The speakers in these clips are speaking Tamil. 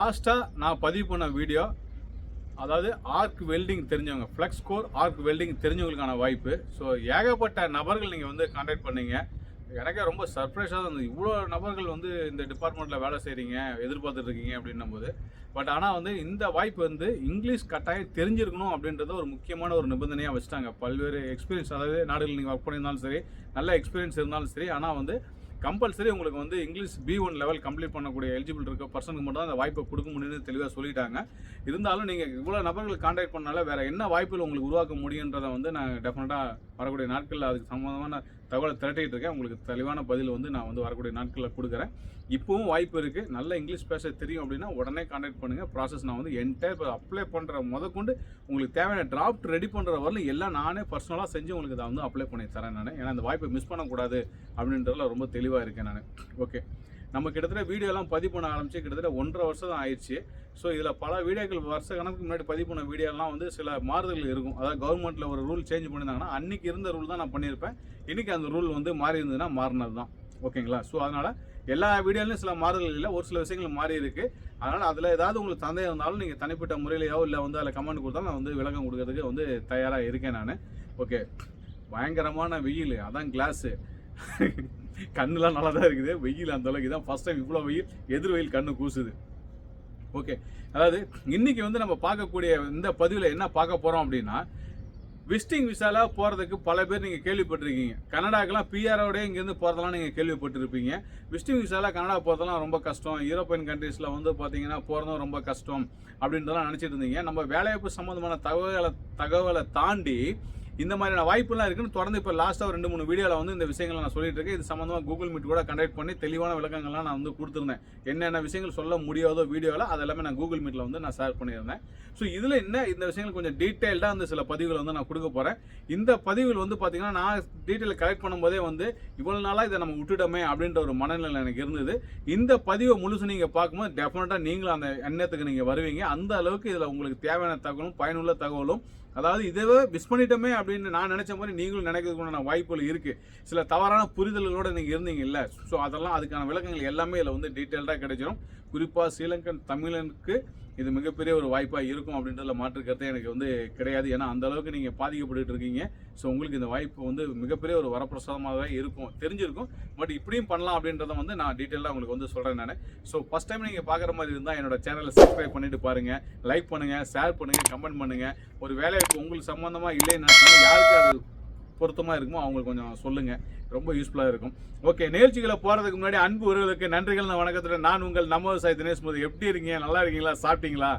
லாஸ்ட்டாக நான் பதிவு பண்ண வீடியோ அதாவது ஆர்க் வெல்டிங் தெரிஞ்சவங்க ஃப்ளெக்ஸ் கோர் ஆர்க் வெல்டிங் தெரிஞ்சவங்களுக்கான வாய்ப்பு. ஸோ ஏகப்பட்ட நபர்கள் நீங்கள் வந்து கான்டாக்ட் பண்ணீங்க. எனக்கே ரொம்ப சர்ப்ரைஸாக இருந்தது. இவ்வளோ நபர்கள் வந்து இந்த டிபார்ட்மெண்ட்டில் வேலை செய்கிறீங்க எதிர்பார்த்துட்டு இருக்கீங்க அப்படின்னும் போது பட் ஆனால் வந்து இந்த வாய்ப்பு வந்து இங்கிலீஷ் கட்டாயம் தெரிஞ்சிருக்கணும் அப்படின்றத ஒரு முக்கியமான ஒரு நிபந்தனையாக வச்சுட்டாங்க. பல்வேறு எக்ஸ்பீரியன்ஸ் அதாவது நாடுகள் நீங்கள் ஒர்க் பண்ணியிருந்தாலும் சரி நல்ல எக்ஸ்பீரியன்ஸ் இருந்தாலும் சரி ஆனால் வந்து கம்பல்சரி உங்களுக்கு வந்து English B one level complete பண்ணக்கூடிய எலிஜிபிள் இருக்க பர்சனுக்கு மட்டும் தான் அந்த வாய்ப்பை கொடுக்க முடியும்னு தெளிவாக சொல்லிட்டாங்க. இருந்தாலும் நீங்கள் இவ்வளோ நபர்கள் காண்டாக்ட் பண்ணால வேறு என்ன வாய்ப்புகள் உங்களுக்கு உருவாக்க முடியுன்றதை வந்து நான் டெஃபினட்டாக வரக்கூடிய நாட்களில் அதுக்கு சம்மந்தமான தகவலை திரட்டிகிட்டு இருக்கேன். உங்களுக்கு தெளிவான பதில் வந்து நான் வந்து வரக்கூடிய நாட்களில் கொடுக்குறேன். இப்போவும் வாய்ப்பு இருக்குது நல்ல இங்கிலீஷ் பேச தெரியும் அப்படின்னா உடனே கான்டாக்ட் பண்ணுங்கள் ப்ராசஸ் நான் வந்து என்டையர் இப்போ அப்ளை பண்ணுற முதற்கொண்டு உங்களுக்கு தேவையான டிராஃப்ட் ரெடி பண்ணுற வரலும் எல்லாம் நானே பர்சனலாக செஞ்சு உங்களுக்கு அதை வந்து அப்ளை பண்ணி தரேன் நான். ஏன்னா அந்த வாய்ப்பை மிஸ் பண்ணக்கூடாது அப்படின்றதுல ரொம்ப தெளிவாக இருக்கேன் நான். ஓகே நம்ம கிட்டத்தட்ட வீடியோலாம் பதிவு பண்ண ஆரம்பிச்சு கிட்டத்தட்ட ஒன்றரை வருஷம் தான் ஆயிடுச்சு. ஸோ இதில் பல வீடியோக்கள் வருஷ கணக்கு முன்னாடி பதிவு பண்ண வீடியோலாம் வந்து சில மாறுதல்கள் இருக்கும். அதாவது கவர்மெண்ட்டில் ஒரு ரூல் சேஞ்ச் பண்ணியிருந்தாங்கன்னா அன்றைக்கி இருந்த ரூல் தான் நான் பண்ணியிருப்பேன். இன்றைக்கி அந்த ரூல் வந்து மாறி இருந்ததுன்னா மாறினது தான் ஓகேங்களா? ஸோ அதனால் எல்லா வீடியோலையும் சில மாறுதல்கள் இல்லை. ஒரு சில விஷயங்கள் மாறி இருக்குது அதனால் அதில் ஏதாவது உங்களுக்கு சந்தேகம் இருந்தாலும் நீங்கள் தனிப்பட்ட முறையிலையோ இல்லை வந்து அதில் கமெண்ட் கொடுத்தாலும் நான் வந்து விளக்கம் கொடுக்கறதுக்கு வந்து தயாராக இருக்கேன் நான். ஓகே. பயங்கரமான வெயில். அதான் கிளாஸு கண்ணுலாம் நல்லா தான் இருக்குது. வெயில் அந்த அளவுக்கு தான் ஃபஸ்ட் டைம் இவ்வளோ வெயில். எதிர் வெயில் கண்ணு கூசுது. ஓகே அதாவது இன்னைக்கு வந்து நம்ம பார்க்கக்கூடிய இந்த பதிவில் என்ன பார்க்க போகிறோம் அப்படின்னா விசிட்டிங் விசாலாக போகிறதுக்கு பல பேர் நீங்கள் கேள்விப்பட்டிருக்கீங்க. கனடாக்கெலாம் பிஆரோடய இங்கேருந்து போகிறதெல்லாம் நீங்கள் கேள்விப்பட்டிருப்பீங்க. விசிட்டிங் விசாலாக கனடா போகிறதெல்லாம் ரொம்ப கஷ்டம். யூரோப்பியன் கண்ட்ரீஸில் வந்து பார்த்தீங்கன்னா போகிறதும் ரொம்ப கஷ்டம் அப்படின்றதெல்லாம் நினச்சிட்டு இருந்தீங்க. நம்ம வேலைவாய்ப்பு சம்மந்தமான தகவலை தகவலை தாண்டி இந்த மாதிரியான வாய்ப்புலாம் இருக்குன்னு தொடர்ந்து இப்போ லாஸ்ட்டாக ரெண்டு மூணு வீடியோவில் வந்து இந்த விஷயங்களை நான் சொல்லிட்டு இருக்கேன். இது சம்மந்தமாக கூகுள் மீட் கூட கண்டக்ட் பண்ணி தெளிவான விளக்கங்கள்லாம் நான் வந்து கொடுத்துருந்தேன். என்னென்ன விஷயங்கள் சொல்ல முடியாதோ வீடியோவில் அது எல்லாமே நான் கூகுள் மீட்டில் வந்து நான் ஷேர் பண்ணியிருந்தேன். ஸோ இதில் என்ன இந்த விஷயங்கள் கொஞ்சம் டீட்டெயில்டாக வந்து சில பதிவுகளை வந்து நான் கொடுக்க போகிறேன் இந்த பதிவில் வந்து பார்த்தீங்கன்னா நான் டீட்டெயில் கலெக்ட் பண்ணும்போதே வந்து இவ்வளோ நாளாக இதை நம்ம விட்டுட்டோமே அப்படின்ற ஒரு மனநிலை எனக்கு இருந்தது. இந்த பதிவை முழுசு நீங்கள் பார்க்கும்போது டெஃபினட்டாக நீங்களும் அந்த எண்ணத்துக்கு நீங்கள் வருவீங்க. அந்த அளவுக்கு இதில் உங்களுக்கு தேவையான தகவலும் பயனுள்ள தகவலும் அதாவது இதவே மிஸ் பண்ணிட்டோமே அப்படின்னு நான் நினச்ச மாதிரி நீங்களும் நினைக்கிறதுக்குண்டான வாய்ப்புகள் இருக்குது சில தவறான புரிதல்களோடு நீங்கள் இருந்தீங்க இல்லை ஸோ அதெல்லாம் அதுக்கான விளக்கங்கள் எல்லாமே இதில் வந்து டீட்டெயில்டாக கிடைச்சிடும் குறிப்பாக ஸ்ரீலங்கன் தமிழனுக்கு இது மிகப்பெரிய ஒரு வாய்ப்பாக இருக்கும் அப்படின்றதுல மாற்று எனக்கு வந்து கிடையாது. ஏன்னா அந்த அளவுக்கு நீங்கள் பாதிக்கப்பட்டு இருக்கீங்க. ஸோ உங்களுக்கு இந்த வாய்ப்பு வந்து மிகப்பெரிய ஒரு வரப்பிரசாதமாகவே இருக்கும் தெரிஞ்சிருக்கும். பட் இப்படியும் பண்ணலாம் அப்படின்றத வந்து நான் டீட்டெயிலாக உங்களுக்கு வந்து சொல்கிறேன் நான். ஸோ ஃபஸ்ட் டைம் நீங்கள் பார்க்குற மாதிரி இருந்தால் என்னோட சேனலை சப்ஸ்கிரைப் பண்ணிட்டு பாருங்கள் லைக் பண்ணுங்கள் ஷேர் பண்ணுங்கள் கமெண்ட் பண்ணுங்கள் ஒரு வேலைவாய்ப்பு உங்களுக்கு சம்மந்தமாக இல்லைன்னு நினைச்சீங்கன்னா யாருக்கு அது பொருத்தமாக இருக்குமோ அவங்களுக்கு கொஞ்சம் சொல்லுங்கள் ரொம்ப யூஸ்ஃபுல்லாக இருக்கும். ஓகே நிகழ்ச்சிகளை போகிறதுக்கு முன்னாடி அன்பு உறவுகளுக்கு நன்றிகள். நான் வணக்கத்தில் நான் உங்கள் நம்ம விவசாய தினேஷ் மோதி. எப்படி இருக்கீங்க? நல்லா இருக்கீங்களா? சாப்பிட்டீங்களா?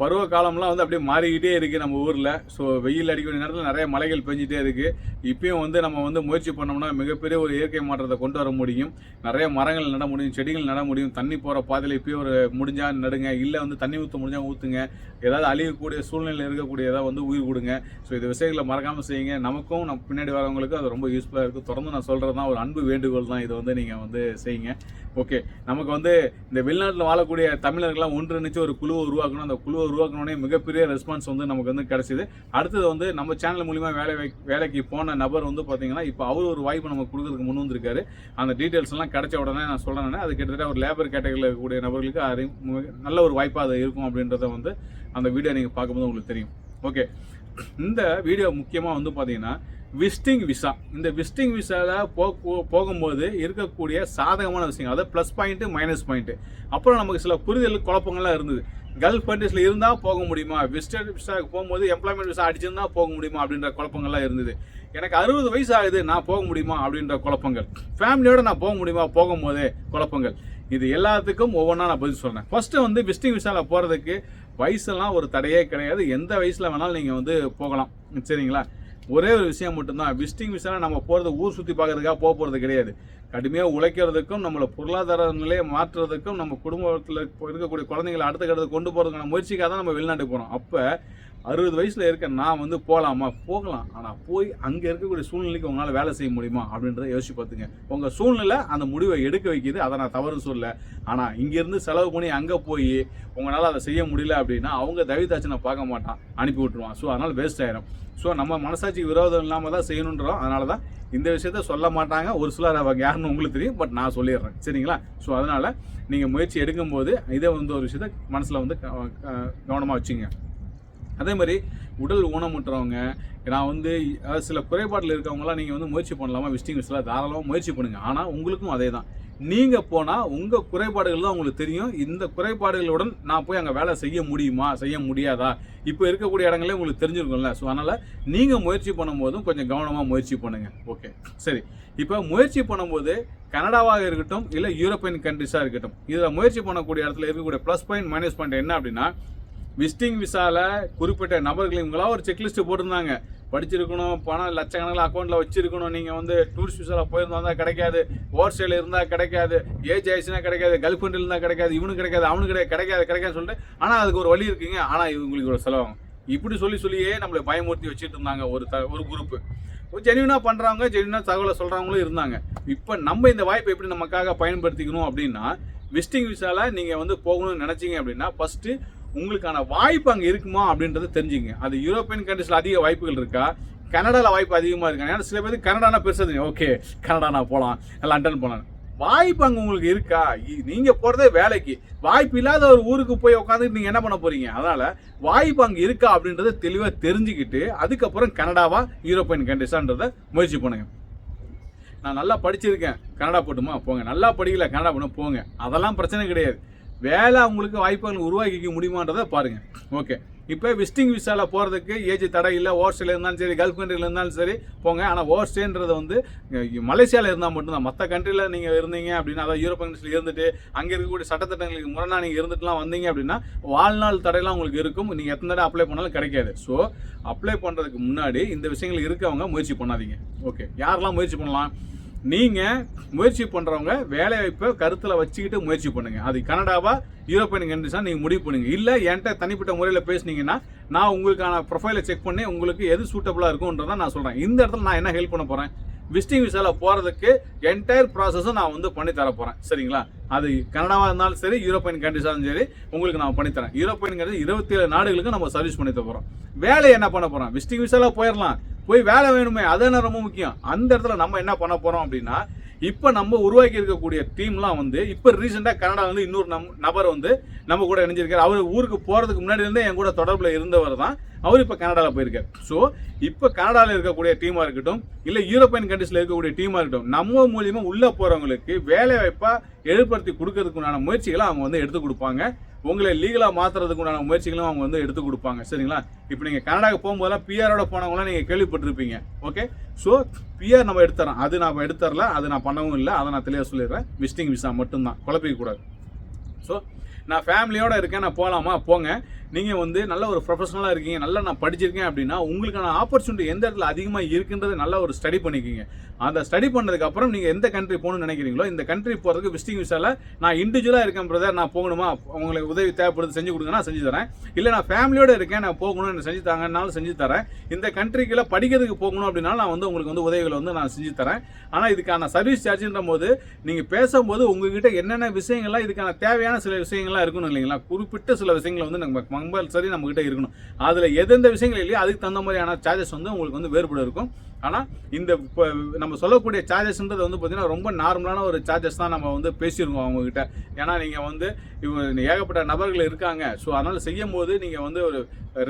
பருவ காலம்லாம் வந்து அப்படியே மாறிக்கிட்டே இருக்குது நம்ம ஊரில். ஸோ வெயில் அடிக்கக்கூடிய நேரத்தில் நிறைய மலைகள் பெஞ்சிட்டே இருக்குது இப்பயும் வந்து நம்ம வந்து முயற்சி பண்ணோம்னா மிகப்பெரிய ஒரு இயற்கை மாற்றத்தை கொண்டு வர முடியும். நிறைய மரங்கள் நட முடியும் செடிகள் நட முடியும். தண்ணி போகிற பாதையில் இப்பயும் ஒரு முடிஞ்சால் நடுங்க இல்லை வந்து தண்ணி ஊற்ற முடிஞ்சால் ஊற்றுங்க ஏதாவது அழியக்கூடிய சூழ்நிலையில் இருக்கக்கூடிய ஏதாவது வந்து உயிர் கொடுங்க. ஸோ இந்த விஷயங்களை மறக்காமல் செய்யுங்க. நமக்கும் நம்ம பின்னாடி வரவங்களுக்கும் அது ரொம்ப யூஸ்ஃபுல்லாக இருக்குது தொடர்ந்து நான் சொல்கிறது தான் ஒரு அன்பு வேண்டுகோள் தான் இதை வந்து நீங்கள் வந்து செய்யுங்க. ஓகே நமக்கு வந்து இந்த வெளிநாட்டில் வாழக்கூடிய தமிழர்கள்லாம் ஒன்றிணைச்சு ஒரு குழுவை உருவாக்கணும். அந்த குழுவை உருவாக்கினோடனே மிகப்பெரிய ரெஸ்பான்ஸ் வந்து நமக்கு வந்து கிடைச்சிது. அடுத்தது வந்து நம்ம சேனல் மூலிமா வேலை வேலைக்கு போன நபர் வந்து பார்த்தீங்கன்னா இப்போ அவர் ஒரு வாய்ப்பு நமக்கு கொடுக்குறதுக்கு முன் வந்திருக்காரு. அந்த டீட்டெயில்ஸ் எல்லாம் கிடைச்ச உடனே நான் சொல்கிறேன் அது கிட்டத்தட்ட ஒரு லேபர் கேட்டகரியில் இருக்கக்கூடிய நபர்களுக்கு அது நல்ல ஒரு வாய்ப்பாக அது இருக்கும் அப்படின்றத வந்து அந்த வீடியோ நீங்கள் பார்க்கும்போது உங்களுக்கு தெரியும். ஓகே இந்த வீடியோ முக்கியமாக வந்து பார்த்தீங்கன்னா விஸ்டிங் விசா இந்த விஸ்டிங் விசாவில் போக போ- போகும்போது இருக்கக்கூடிய சாதகமான விஷயங்கள் அதாவது ப்ளஸ் பாயிண்ட்டு மைனஸ் பாயிண்ட்டு அப்புறம் நமக்கு சில புரிதல் குழப்பங்கள்லாம் இருந்தது. கல்ஃப் கண்ட்ரீஸில் இருந்தால் போக முடியுமா? விஸ்டர் விசாவுக்கு போகும்போது எம்ப்ளாய்மெண்ட் விசா அடிச்சிருந்தா போக முடியுமா? அப்படின்ற குழப்பங்கள்லாம் இருந்தது. எனக்கு அறுபது வயசு ஆகுது நான் போக முடியுமா? அப்படின்ற குழப்பங்கள். ஃபேமிலியோட நான் போக முடியுமா? போகும்போதே குழப்பங்கள். இது எல்லாத்துக்கும் ஒவ்வொன்றா நான் பதில் சொல்கிறேன் ஃபஸ்ட்டு வந்து விசிட்டிங் விசாவில் போகிறதுக்கு வயசுலாம் ஒரு தடையே கிடையாது. எந்த வயசில் வேணாலும் நீங்கள் வந்து போகலாம். சரிங்களா? ஒரே ஒரு விஷயம் மட்டும்தான். விசிட்டிங் விசாவில் நம்ம போகிறது ஊர் சுற்றி பார்க்கறதுக்காக போக போகிறது கிடையாது. கடுமையாக உழைக்கிறதுக்கும் நம்மளை பொருளாதார நிலையை மாற்றுறதுக்கும் நம்ம குடும்பத்தில் இருக்கக்கூடிய குழந்தைங்களை அடுத்த கட்டத்துக்கு கொண்டு போகிறதுக்கான முயற்சிக்காக தான் நம்ம வெளிநாட்டுக்கு போகிறோம் அப்போ அறுபது வயசில் இருக்க நான் வந்து போகலாமா போகலாம். ஆனால் போய் அங்கே இருக்கக்கூடிய சூழ்நிலைக்கு உங்களால் வேலை செய்ய முடியுமா? அப்படின்றத யோசிச்சு பார்த்துங்க. உங்கள் சூழ்நிலை அந்த முடிவை எடுக்க வைக்கிது. அதை நான் தவறு சொல்ல ஆனால் இங்கேருந்து செலவு பண்ணி அங்கே போய் உங்களால் அதை செய்ய முடியல அப்படின்னா அவங்க தவிதாச்சனை பார்க்க மாட்டான். அனுப்பி விட்டுருவான். ஸோ அதனால் வேஸ்ட் ஆயிரும். ஸோ நம்ம மனசாட்சி விரோதம் இல்லாமல் தான் செய்யணுன்றோம். அதனால தான் இந்த விஷயத்த சொல்ல மாட்டாங்க. ஒரு சிலர் அவங்க யாருன்னு உங்களுக்கு தெரியும். பட் நான் சொல்லிடுறேன். சரிங்களா? ஸோ அதனால் நீங்கள் முயற்சி எடுக்கும்போது இதை வந்து ஒரு விஷயத்த மனசில் வந்து கவனமாக வச்சுங்க. அதே மாதிரி உடல் ஊனமுற்றவங்க நான் வந்து சில குறைபாட்டில் இருக்கவங்களாம் நீங்கள் வந்து முயற்சி பண்ணலாமா? விசிட்டிங் விசில் தாராளமாக முயற்சி பண்ணுங்கள் ஆனால் உங்களுக்கும் அதே தான் நீங்கள் போனால் உங்கள் குறைபாடுகள் தான் உங்களுக்கு தெரியும். இந்த குறைபாடுகளுடன் நான் போய் அங்கே வேலை செய்ய முடியுமா? செய்ய முடியாதா? இப்போ இருக்கக்கூடிய இடங்களே உங்களுக்கு தெரிஞ்சிருக்கும்ல. ஸோ அதனால் நீங்கள் முயற்சி பண்ணும்போதும் கொஞ்சம் கவனமாக முயற்சி பண்ணுங்கள் ஓகே சரி. இப்போ முயற்சி பண்ணும்போது கனடாவாக இருக்கட்டும் இல்லை யூரோப்பியன் கண்ட்ரிஸாக இருக்கட்டும் இதில் முயற்சி பண்ணக்கூடிய இடத்துல இருக்கக்கூடிய ப்ளஸ் பாயிண்ட் மைனஸ் பாயிண்ட் என்ன அப்படின்னா விசிட்டிங் விசாவில் குறிப்பிட்ட நபர்கள் இவங்களாம் ஒரு செக்லிஸ்ட்டு போட்டிருந்தாங்க. படிச்சிருக்கணும் பணம் லட்சக்கணக்கில் அக்கௌண்ட்டில் வச்சிருக்கணும். நீங்கள் வந்து டூரிஸ்ட் விசாவில் போயிருந்தா தான் கிடைக்காது. ஓவர்சேல் இருந்தால் கிடைக்காது. ஏஜ் ஆயிடுச்சுன்னா கிடைக்காது. கல்ஃப் கண்ட்ரில் இருந்தால் கிடைக்காது. இவனுக்கு கிடைக்காது அவனுக்கு கிடையாது கிடைக்காது கிடைக்காதுன்னு சொல்லிட்டு ஆனால் அதுக்கு ஒரு வழி இருக்குங்க. ஆனால் இவங்களுக்கு ஒரு செலவாகும். இப்படி சொல்லி சொல்லியே நம்மளை பயமுறுத்தி வச்சுட்டு இருந்தாங்க ஒரு த ஒரு குரூப்பு ஜென்யூனாக பண்ணுறவங்க ஜென்யூனாக தகவலை சொல்கிறவங்களும் இருந்தாங்க. இப்போ நம்ம இந்த வாய்ப்பை எப்படி நமக்காக பயன்படுத்திக்கணும் அப்படின்னா விசிட்டிங் விசாவில் நீங்கள் வந்து போகணும்னு நினச்சிங்க அப்படின்னா ஃபஸ்ட்டு உங்களுக்கான வாய்ப்பு அங்கே இருக்குமா அப்படின்றத தெரிஞ்சுங்க. அது யூரோப்பியன் கண்ட்ரிஸில் அதிக வாய்ப்புகள் இருக்கா? கனடாவில் வாய்ப்பு அதிகமாக இருக்கா? ஏன்னா சில பேருக்கு கனடானா பெருசாக தெரியும். ஓகே கனடா நான் போகலாம் லண்டன் போகலாம் வாய்ப்பு அங்கே உங்களுக்கு இருக்கா? இ- போகிறதே வேலைக்கு. வாய்ப்பு இல்லாத ஒரு ஊருக்கு போய் உட்காந்துட்டு நீங்கள் என்ன பண்ண போகிறீங்க அதனால் வாய்ப்பு அங்கே இருக்கா அப்படின்றத தெளிவாக தெரிஞ்சுக்கிட்டு அதுக்கப்புறம் கனடாவா யூரோப்பியன் கண்ட்ரிஸான்றத முயற்சி பண்ணுங்க. நான் நல்லா படிச்சிருக்கேன். கனடா போட்டுமா? போங்க. நல்லா படிக்கல கனடா பண்ண போங்க. அதெல்லாம் பிரச்சனை கிடையாது. வேலை அவங்களுக்கு வாய்ப்புகள் உருவாக்கிக்க முடியுமான்றதை பாருங்க. ஓகே இப்போ விசிட்டிங் விசாவில் போகிறதுக்கு ஏஜ் தடை இல்லை ஓவர்ஸ்டேல இருந்தாலும் சரி கல்ஃப் கண்ட்ரியில் இருந்தாலும் சரி போங்க. ஆனால் ஓவர்ஸ்டேன்றது வந்து மலேசியாவில் இருந்தால் மட்டும்தான். மற்ற கண்ட்ரியில் நீங்கள் இருந்தீங்க அப்படின்னா அதாவது யூரோப் கண்ட்ரிஸில் இருந்துட்டு அங்கே இருக்கக்கூடிய சட்டத்திட்டங்களுக்கு முரணா நீங்கள் இருந்துட்டுலாம் வந்தீங்க அப்படின்னா வாழ்நாள் தடையெல்லாம் உங்களுக்கு இருக்கும். நீங்கள் எத்தனை தடவை அப்ளை பண்ணாலும் கிடைக்காது. ஸோ அப்ளை பண்ணுறதுக்கு முன்னாடி இந்த விஷயங்கள் இருக்கவங்க முயற்சி பண்ணாதீங்க. ஓகே யாரெல்லாம் முயற்சி பண்ணலாம்? நீங்கள் முயற்சி பண்ணுறவங்க வேலைவாய்ப்பை கருத்தில் வச்சுக்கிட்டு முயற்சி பண்ணுங்கள் அது கனடாவா யூரோப்பியன் கண்ட்ரிஸாக நீங்கள் முடிவு பண்ணுங்கள் இல்லை என்கிட்ட தனிப்பட்ட முறையில் பேசுனீங்கன்னா நான் உங்களுக்கான ப்ரொஃபைலை செக் பண்ணி உங்களுக்கு எது சூட்டபுளாக இருக்கும்ன்றதை நான் சொல்கிறேன் இந்த இடத்துல நான் என்ன ஹெல்ப் பண்ண போகிறேன் விசிட்டிங் விசாவில் போகிறதுக்கு என்டையர் ப்ராசஸும் நான் வந்து பண்ணி தர போகிறேன் சரிங்களா? அது கனடாவாக இருந்தாலும் சரி யூரோப்பியன் கண்ட்ரிஸாக இருந்தாலும் சரி உங்களுக்கு நான் பண்ணித்தரேன் யூரோப்பியன் கண்ட்ரி இருபத்தி ஏழு நாடுகளுக்கு நம்ம சர்வீஸ் பண்ணி தர போகிறோம் வேலை என்ன பண்ண போகிறோம் விசிட்டிங் விசாவில் போயிடலாம் போய் வேலை வேணுமே அதான ரொம்ப முக்கியம். அந்த இடத்துல நம்ம என்ன பண்ண போகிறோம் அப்படின்னா இப்போ நம்ம உருவாக்கி இருக்கக்கூடிய டீம்லாம் வந்து இப்போ ரீசெண்டாக கனடா வந்து இன்னொரு நம் நபர் வந்து நம்ம கூட இணைஞ்சிருக்காரு. அவர் ஊருக்கு போகிறதுக்கு முன்னாடி இருந்தே என் கூட தொடர்பில் இருந்தவர் தான். அவர் இப்போ கனடாவில் போயிருக்கார். ஸோ இப்போ கனடாவில் இருக்கக்கூடிய டீமாக இருக்கட்டும் இல்லை யூரோப்பியன் கண்ட்ரீஸில் இருக்கக்கூடிய டீமாக இருக்கட்டும் நம்ம மூலியமாக உள்ளே போகிறவங்களுக்கு வேலை வாய்ப்பாக ஏற்படுத்தி கொடுக்கறதுக்குண்டான முயற்சிகளை அவங்க வந்து எடுத்து கொடுப்பாங்க. உங்களை லீகலாக மாற்றுறதுக்கு உண்டான முயற்சிகளும் அவங்க வந்து எடுத்து கொடுப்பாங்க. சரிங்களா? இப்போ நீங்கள் கனடாவுக்கு போகும்போதெல்லாம் பிஆரோட போனவங்களாம் நீங்கள் கேள்விப்பட்டிருப்பீங்க. ஓகே ஸோ பிஆர் நம்ம எடுத்துறோம். அது நான் எடுத்துரல அது நான் பண்ணவும் இல்லை. அதை நான் தெளிவாக சொல்லிடுறேன். விசிட்டிங் விசா மட்டும்தான். குழப்பிக்கக்கூடாது. ஸோ நான் ஃபேமிலியோடு இருக்கேன். நான் போகலாமா போங்க. நீங்கள் வந்து நல்ல ஒரு ப்ரொஃபஷனலாக இருக்கீங்க நல்லா நான் படிச்சிருக்கேன் அப்படின்னா உங்களுக்கான ஆப்பர்ச்சுனிட்டி எந்த இடத்துல அதிகமாக இருக்குன்றதை நல்லா ஒரு ஸ்டடி பண்ணிக்கிங்க. அந்த ஸ்டடி பண்ணதுக்கு அப்புறம் நீங்கள் எந்த கண்ட்ரி போகணும்னு நினைக்கிறீங்களோ இந்த கண்ட்ரி போகிறதுக்கு விசிட்டிங் விசாவில் நான் இண்டிவிஜுவலாக இருக்கேன் பிரதர் நான் போகணுமா? உங்களுக்கு உதவி தேவைப்படுது செஞ்சு கொடுங்க நான் செஞ்சு தரேன். இல்லை நான் ஃபேமிலியோடு இருக்கேன் நான் போகணும் எனக்கு செஞ்சு தாங்கன்னாலும் செஞ்சு தரேன். இந்த கண்ட்ரிக்குள்ள படிக்கிறதுக்கு போகணும் அப்படின்னா நான் வந்து உங்களுக்கு வந்து உதவிகளை வந்து நான் செஞ்சு தரேன். ஆனால் இதுக்கான சர்வீஸ் சார்ஜ்ன்ற போது நீங்கள் பேசும்போது உங்ககிட்ட என்னென்ன விஷயங்கள்லாம் இதுக்கான தேவையான சில விஷயங்கள்லாம் இருக்கணும் இல்லைங்களா? குறிப்பிட்ட சில விஷயங்களை வந்து நம்ம கம்பல்சரி நம்மக்கிட்ட இருக்கணும். அதில் எந்தெந்த விஷயங்கள் இல்லையோ அதுக்கு தகுந்த மாதிரியான சார்ஜஸ் வந்து உங்களுக்கு வந்து வேறுபாடு இருக்கும். ஆனால் இந்த இப்போ நம்ம சொல்லக்கூடிய சார்ஜஸ்ன்றது வந்து பார்த்திங்கன்னா ரொம்ப நார்மலான ஒரு சார்ஜஸ் தான் நம்ம வந்து பேசியிருக்கோம் அவங்கக்கிட்ட ஏன்னா நீங்கள் வந்து இவங்க ஏகப்பட்ட நபர்கள் இருக்காங்க. ஸோ அதனால் செய்யும் போது நீங்கள் வந்து ஒரு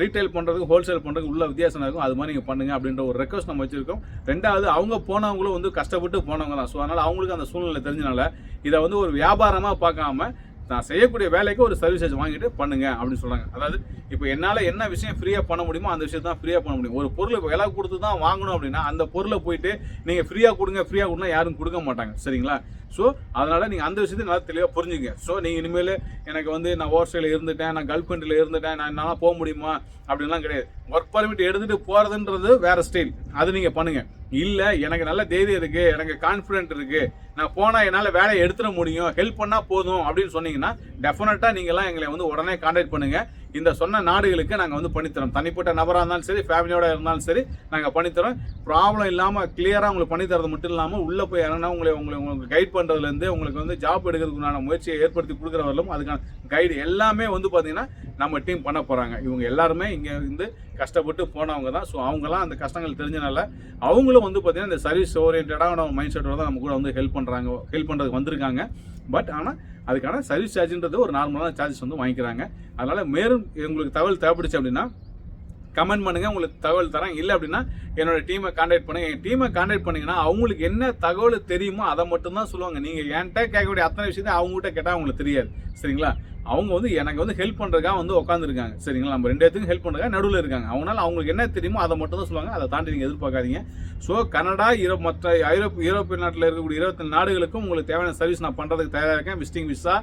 ரீட்டைல் பண்ணுறதுக்கு ஹோல்சேல் பண்ணுறதுக்கு உள்ள வித்தியாசம் இருக்கும். அது மாதிரி நீங்கள் பண்ணுங்கள் அப்படின்ற ஒரு ரெக்வஸ்ட் நம்ம வச்சுருக்கோம். ரெண்டாவது அவங்க போனவங்களும் வந்து கஷ்டப்பட்டு போனவங்க தான். ஸோ அதனால் அவங்களுக்கு அந்த சூழ்நிலை தெரிஞ்சனால இதை வந்து ஒரு வியாபாரமாக பார்க்காம நான் செய்யக்கூடிய வேலைக்கு ஒரு சர்வீசஸ் வாங்கிட்டு பண்ணுங்க அப்படின்னு சொல்கிறாங்க அதாவது இப்போ என்னால் என்ன விஷயம் ஃப்ரீயாக பண்ண முடியுமோ அந்த விஷயத்தை தான் ஃப்ரீயாக பண்ண முடியும். ஒரு பொருளை விலை கொடுத்து தான் வாங்கணும் அப்படின்னா அந்த பொருளை போயிட்டு நீங்கள் ஃப்ரீயாக கொடுங்க ஃப்ரீயாக கொடுனா யாரும் கொடுக்க மாட்டாங்க. சரிங்களா? ஸோ அதனால் நீங்கள் அந்த விஷயத்தை நல்லா தெளிவாக புரிஞ்சுங்க. ஸோ நீங்கள் இனிமேல் எனக்கு வந்து நான் ஓவர்ஸ்டேல இருந்துட்டேன் நான் கல்ஃப் கண்ட்ரியில் இருந்துட்டேன் நான் என்னால் போக முடியுமா? அப்படின்லாம் கிடையாது. ஒர்க் பர்மிட் எடுத்துகிட்டு போகிறதுன்றது வேறு ஸ்டைல் அது நீங்கள் பண்ணுங்கள் இல்லை எனக்கு நல்ல தைரியம் இருக்குது எனக்கு கான்ஃபிடென்ட் இருக்குது நான் போனால் என்னால் வேலையை எடுத்துட முடியும் ஹெல்ப் பண்ணால் போதும் அப்படின்னு சொன்னீங்கன்னா டெஃபினட்டாக நீங்கள்லாம் எங்களை வந்து உடனே கான்டாக்ட் பண்ணுங்கள் இந்த சொன்ன நாடுகளுக்கு நாங்கள் வந்து பண்ணித்தரோம் தனிப்பட்ட நபராக இருந்தாலும் சரி ஃபேமிலியோட இருந்தாலும் சரி நாங்கள் பண்ணித்தரோம் ப்ராப்ளம் இல்லாமல் கிளியராக உங்களுக்கு பண்ணித்தரது மட்டும் இல்லாமல் உள்ளே போய் இறங்கினா உங்களை உங்களை உங்களுக்கு கைட் பண்ணுறதுலேருந்து உங்களுக்கு வந்து ஜாப் எடுக்கிறதுக்குண்டான முயற்சியை ஏற்படுத்தி கொடுக்குறவர்களும் அதுக்கான கைடு எல்லாமே வந்து பார்த்தீங்கன்னா நம்ம டீம் பண்ண போகிறாங்க இவங்க எல்லாருமே இங்கே வந்து கஷ்டப்பட்டு போனவங்க தான். ஸோ அவங்களாம் அந்த கஷ்டங்கள் தெரிஞ்சனால அவங்களும் வந்து பார்த்தீங்கன்னா இந்த சர்வீஸ் ஓரியன்டான மைண்ட் செட்டோட தான் நம்ம கூட வந்து ஹெல்ப் பண்ணுறாங்க ஹெல்ப் பண்ணுறதுக்கு வந்திருக்காங்க. பட் ஆனால் அதுக்கான சர்வீஸ் சார்ஜ்ன்றது ஒரு நார்மலான சார்ஜஸ் வந்து வாங்கிக்கிறாங்க. அதனால் மேலும் உங்களுக்கு தகவல் தேவைப்படுச்சு அப்படின்னா கமெண்ட் பண்ணுங்கள் உங்களுக்கு தகவல் தரேன். இல்லை அப்படின்னா என்னோட டீமை காண்டாக்ட் பண்ணுங்கள் என் டீமை காண்டாக்ட் பண்ணிங்கன்னா அவங்களுக்கு என்ன தகவல் தெரியுமோ அதை மட்டும் தான் சொல்லுவாங்க. நீங்கள் என்கிட்ட கேட்கக்கூடிய அத்தனை விஷயத்தையும் அவங்ககிட்ட கேட்டால் அவங்களுக்கு தெரியாது. சரிங்களா? அவங்க வந்து எனக்கு வந்து ஹெல்ப் பண்ணுறதுக்காக வந்து உட்காந்துருக்காங்க சரிங்களா? நம்ம ரெண்டு இடத்துக்கும் ஹெல்ப் பண்ணுறதுக்காக நடுவில் இருக்காங்க. அவங்களால அவங்களுக்கு என்ன தெரியுமோ அதை மட்டும் தான் சொல்லுவாங்க. அதை தாண்டி நீங்கள் எதிர்பார்க்காதீங்க. ஸோ கனடா யூரோ மற்ற ஐரோப் யூரோப்பிய நாட்டில் இருக்கக்கூடிய இருபத்தி நாடுகளுக்கும் உங்களுக்கு தேவையான சர்வீஸ் நான் பண்ணுறதுக்கு தயாராக இருக்கேன். விசிட்டிங் விசா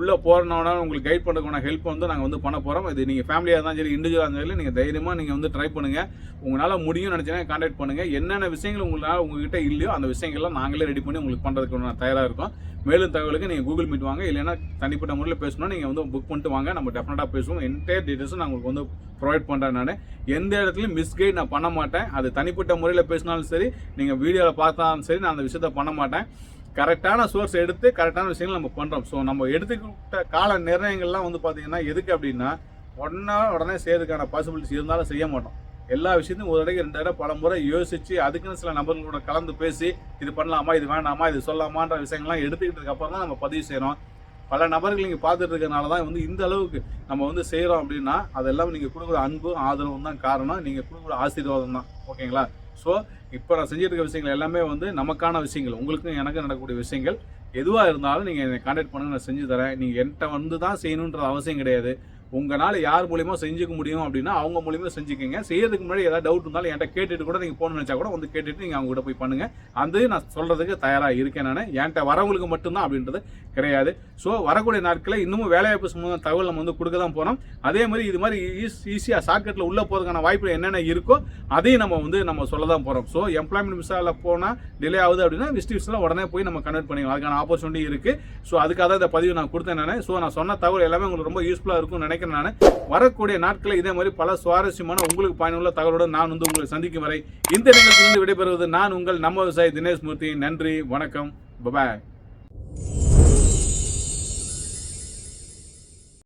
உள்ளே போகிறனோட உங்களுக்கு கைட் பண்ணுறதுக்கான ஹெல்ப் வந்து நாங்கள் வந்து பண்ண போகிறோம் இது நீங்கள் ஃபேமிலியாக இருந்தாலும் சரி இண்டிவிஜுவலாக இருந்தாலும் சரி நீங்கள் தைரியமாக நீங்கள் வந்து ட்ரை பண்ணுங்கள் உங்களால் முடியும்னு நினச்சினா காண்டாக்ட் பண்ணுங்கள் என்னென்ன விஷயங்கள் உங்களால் உங்ககிட்ட இல்லையோ அந்த விஷயங்கள்லாம் நாங்களே ரெடி பண்ணி உங்களுக்கு பண்ணுறதுக்கு நான் தயாராக இருக்கோம். மேலும் தகவலுக்கு நீங்கள் கூகுள் மீட் வாங்க. இல்லைன்னா தனிப்பட்ட முறையில் பேசணும் நீங்கள் வந்து புக் பண்ணிட்டு வாங்க. நம்ம டெஃபினட்டாக பேசுவோம். என்டையர் டீட்டெயில்ஸும் நான் உங்களுக்கு வந்து ப்ரொவைட் பண்ணுறேன் நான். எந்த இடத்துலையும் மிஸ்கைட் நான் பண்ண மாட்டேன். அது தனிப்பட்ட முறையில் பேசினாலும் சரி நீங்கள் வீடியோவில் பார்த்தாலும் சரி நான் அந்த விஷயத்த பண்ண மாட்டேன். கரெக்டான சோர்ஸ் எடுத்து கரெக்டான விஷயங்கள் நம்ம பண்ணுறோம் ஸோ நம்ம எடுத்துக்கிட்ட கால நிர்ணயங்கள்லாம் வந்து பார்த்திங்கன்னா எதுக்கு அப்படின்னா உடனே உடனே செய்யறதுக்கான பாசிபிலிட்டிஸ் இருந்தாலும் செய்ய மாட்டோம். எல்லா விஷயத்தையும் ஒரு தடவை ரெண்டு தடவை பல முறை யோசிச்சு அதுக்குன்னு சில நபர்களோட கலந்து பேசி இது பண்ணலாமா இது வேண்டாமா இது சொல்லலாமான்ற விஷயங்கள்லாம் எடுத்துக்கிட்டதுக்கு அப்புறம் தான் நம்ம பதிவு செய்கிறோம் பல நபர்கள் நீங்கள் பார்த்துட்டு தான் வந்து இந்த அளவுக்கு நம்ம வந்து செய்கிறோம் அப்படின்னா அதெல்லாம் நீங்கள் கொடுக்குற அன்பும் ஆதரவும் தான் காரணம். நீங்கள் கொடுக்குற ஆசீர்வாதம் தான். ஓகேங்களா? ஸோ இப்போ நான் செஞ்சுட்டு இருக்க விஷயங்கள் எல்லாமே வந்து நமக்கான விஷயங்கள் உங்களுக்கும் எனக்கும் நடக்கக்கூடிய விஷயங்கள். எதுவாக இருந்தாலும் நீங்கள் என்னை காண்டாக்ட் பண்ணுங்கள் நான் செஞ்சு தரேன். நீங்கள் என்கிட்ட வந்து தான் செய்யணுன்ற அவசியம் கிடையாது. உங்களால் யார் மூலியமாக செஞ்சுக்க முடியும் அப்படின்னா அவங்க மூலியமாக செஞ்சுக்கோங்க. செய்யறதுக்கு முன்னாடி ஏதாவது டவுட் இருந்தாலும் என்கிட்ட கேட்டுட்டு கூட நீங்கள் போகணும்னு நினச்சா கூட வந்து கேட்டுட்டு நீங்கள் அவங்க கூட போய் பண்ணுங்க. அது நான் சொல்கிறதுக்கு தயாராக இருக்கேன் நான். என்கிட்ட வரவங்களுக்கு மட்டும்தான் அப்படின்றது கிடையாது. ஸோ வரக்கூடிய நாட்களில் இன்னமும் வேலைவாய்ப்பு சம்மந்தம் தகவல் நம்ம வந்து கொடுக்க தான் போகிறோம் அதே மாதிரி இது மாதிரி ஈஸியாக ஷார்ட்கட்டில் உள்ளே போகிறதுக்கான வாய்ப்பு என்னென்ன இருக்கோ அதையும் நம்ம வந்து நம்ம சொல்ல தான் போகிறோம் ஸோ எம்ப்ளாய்மெண்ட் விசாவில் போனால் டிலே ஆகுது அப்படின்னா விஸ்ட் விசாவில் உடனே போய் நம்ம கன்வெர்ட் பண்ணிக்கலாம். அதுக்கான ஆப்பர்ச்சுனிட்டி இருக்குது ஸோ அதுக்காக தான் இந்த பதிவு நான் கொடுத்தேன் நான். ஸோ நான் சொன்ன தகவல் எல்லாமே உங்களுக்கு ரொம்ப யூஸ்ஃபுல்லாக இருக்கும்னு நினைக்கிறேன். நான். வரக்கூடிய நாட்களில் இதே மாதிரி பல சுவாரஸ்யமான உங்களுக்கு பயனுள்ள தகவலுடன் நான் வந்து உங்களை சந்திக்கும் வரை இந்த நிகழ்ச்சியிலிருந்து விடைபெறுவது நான் உங்கள் நம்ம விவசாயி தினேஷ் மூர்த்தி. நன்றி வணக்கம் பபாய்